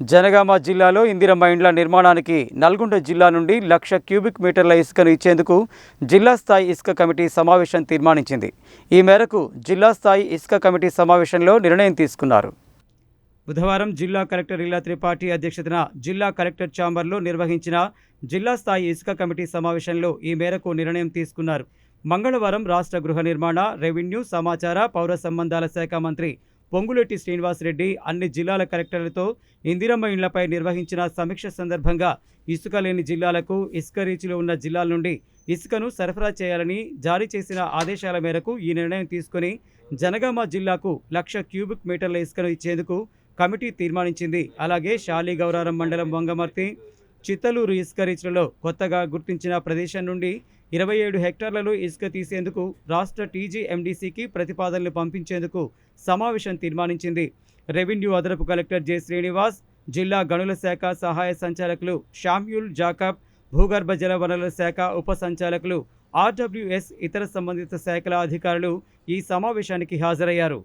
జనగామ జిల్లాలో ఇందిరమ్మ ఇండ్ల నిర్మాణానికి నల్గొండ జిల్లా నుండి లక్ష క్యూబిక్ మీటర్ల ఇసుకను ఇచ్చేందుకు జిల్లా స్థాయి ఇసుక కమిటీ సమావేశం తీర్మానించింది. ఈ మేరకు జిల్లా స్థాయి ఇసుక కమిటీ సమావేశంలో నిర్ణయం తీసుకున్నారు. బుధవారం జిల్లా కలెక్టర్ ఇల్లా త్రిపాఠి అధ్యక్షతన జిల్లా కలెక్టర్ ఛాంబర్లో నిర్వహించిన జిల్లా స్థాయి ఇసుక కమిటీ సమావేశంలో ఈ మేరకు నిర్ణయం తీసుకున్నారు. మంగళవారం రాష్ట్ర గృహ నిర్మాణ రెవెన్యూ సమాచార పౌర సంబంధాల శాఖ మంత్రి పొంగులెట్టి శ్రీనివాసరెడ్డి అన్ని జిల్లాల కలెక్టర్లతో ఇందిరమ్మ ఇండ్లపై నిర్వహించిన సమీక్ష సందర్భంగా ఇసుక లేని జిల్లాలకు ఇసుక రీచ్లో ఉన్న జిల్లాల నుండి ఇసుకను సరఫరా చేయాలని జారీ చేసిన ఆదేశాల మేరకు ఈ నిర్ణయం తీసుకుని జనగామ జిల్లాకు లక్ష క్యూబిక్ మీటర్ల ఇసుకను ఇచ్చేందుకు కమిటీ తీర్మానించింది. అలాగే శాలిగౌరారం మండలం వంగమర్తి చిత్తలూరు ఇసుక రీచ్లలో కొత్తగా గుర్తించిన ప్రదేశం నుండి ఇరవై ఏడు హెక్టార్లలో ఇసుక తీసేందుకు రాష్ట్ర టీజీఎండీసీకి ప్రతిపాదనలు పంపించేందుకు సమావేశం తీర్మానించింది. రెవెన్యూ అదనపు కలెక్టర్ జె శ్రీనివాస్ జిల్లా గనుల శాఖ సహాయ సంచాలకులు షామ్యూల్ జాకబ్ భూగర్భ జల వనరుల శాఖ ఉప సంచాలకులు ఆర్డబ్ల్యూఎస్ ఇతర సంబంధిత శాఖల అధికారులు ఈ సమావేశానికి హాజరయ్యారు.